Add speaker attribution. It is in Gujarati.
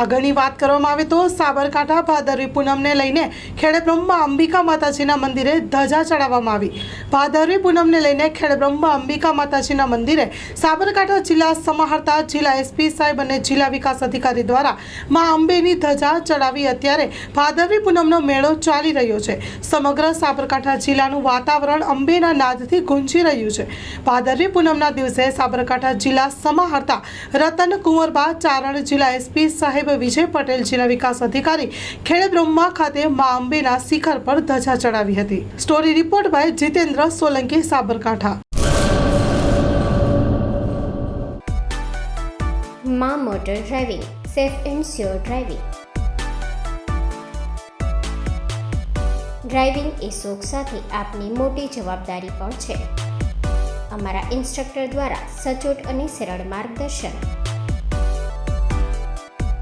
Speaker 1: આગળની વાત કરવામાં આવે તો સાબરકાંઠા, ભાદરવી પૂનમને લઈને ખેડબ્રહ્મા અંબિકા માતાજીના મંદિરે ધજા ચડાવવામાં આવી. ભાદરવી પૂનમને લઈને ખેડબ્રહ્મા અંબિકા માતાજીના મંદિરે સાબરકાંઠા જિલ્લા સમાહર્તા જિલ્લા એસપી સાહેબ અને જિલ્લા વિકાસ અધિકારી દ્વારા મા અંબેની ધજા ચડાવી અત્યારે ભાદરવી પૂનમનો મેળો ચાલી રહ્યો છે. સમગ્ર સાબરકાંઠા જિલ્લાનું વાતાવરણ અંબેના નાદથી ગુંજી રહ્યું છે. ભાદરવી પૂનમના દિવસે સાબરકાંઠા જિલ્લા સમાહર્તા રતન કુંવરબા ચારણ જિલ્લા એસપી સાહેબ વિજય પટેલ જિલ્લા વિકાસ અધિકારી ખેડબ્રહ્મા ખાતે મા અંબેના શિખર પર ધજા ચડાવી હતી. Story report by Jitendra Solanki, Sabarkantha.
Speaker 2: મા motor driving, safe and sure driving. Driving એ શોખ સાથે આપની મોટી જવાબદારી પણ છે. અમારા ઇન્સ્ટ્રક્ટર દ્વારા સચોટ અને સરળ માર્ગદર્શન.